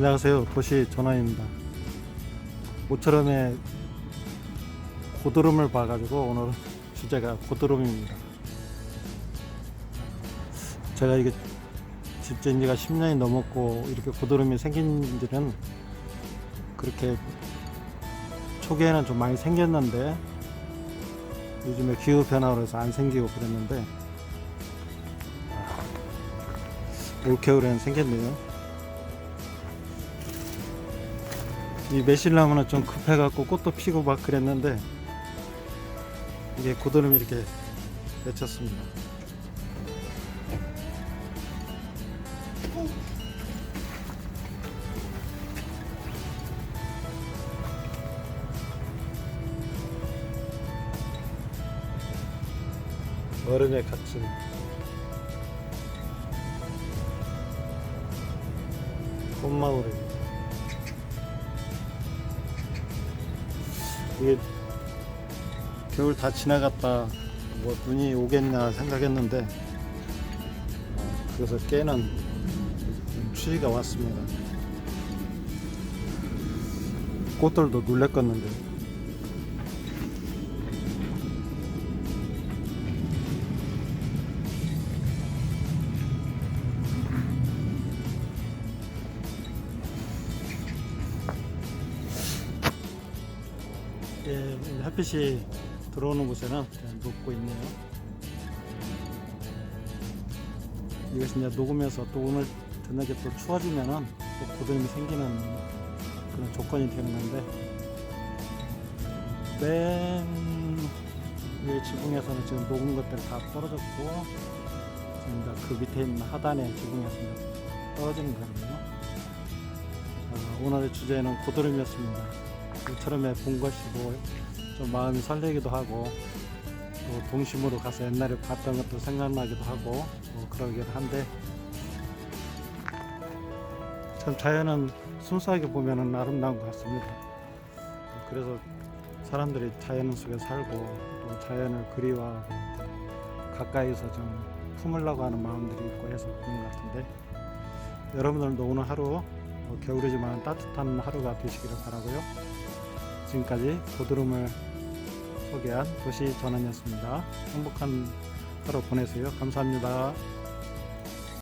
안녕하세요. 도시 전화입니다. 모처럼에 고드름을 봐가지고 오늘 주제가 고드름입니다. 제가 이게 집진 지가 10년이 넘었고 이렇게 고드름이 생긴 지는 그렇게 초기에는 좀 많이 생겼는데 요즘에 기후 변화로 해서 안 생기고 그랬는데 올겨울에는 생겼네요. 이 매실나무는 좀 급해갖고 꽃도 피고 막 그랬는데 이게 고드름이 이렇게 맺혔습니다. 얼음에 갇힌 꽃마을입니다. 이게 겨울 다 지나갔다 뭐 눈이 오겠나 생각했는데 어, 그래서 깨는 추위가 왔습니다. 꽃들도 놀랬겠는데 예, 햇빛이 들어오는 곳에는 녹고 있네요. 이것이 이제 녹으면서 또 오늘 저녁에 또 추워지면은 또 고드름이 생기는 그런 조건이 되는 건데 맨 위에 지붕에서는 지금 녹은 것들 다 떨어졌고 지금 그 밑에 있는 하단의 지붕에서 이제 떨어지는 거거든요. 자, 오늘의 주제는 고드름이었습니다. 이처럼에 본 것이고 좀 마음이 설레기도 하고 또 동심으로 가서 옛날에 봤던 것도 생각나기도 하고 뭐 그러기도 한데 참 자연은 순수하게 보면은 아름다운 것 같습니다. 그래서 사람들이 자연 속에 살고 또 자연을 그리워하고 가까이서 좀 품으려고 하는 마음들이 있고 해서 그런 것 같은데 여러분들도 오늘 하루 어, 겨울이지만 따뜻한 하루가 되시기를 바라고요. 지금까지 고드름을 소개한 도시 전환이었습니다. 행복한 하루 보내세요. 감사합니다.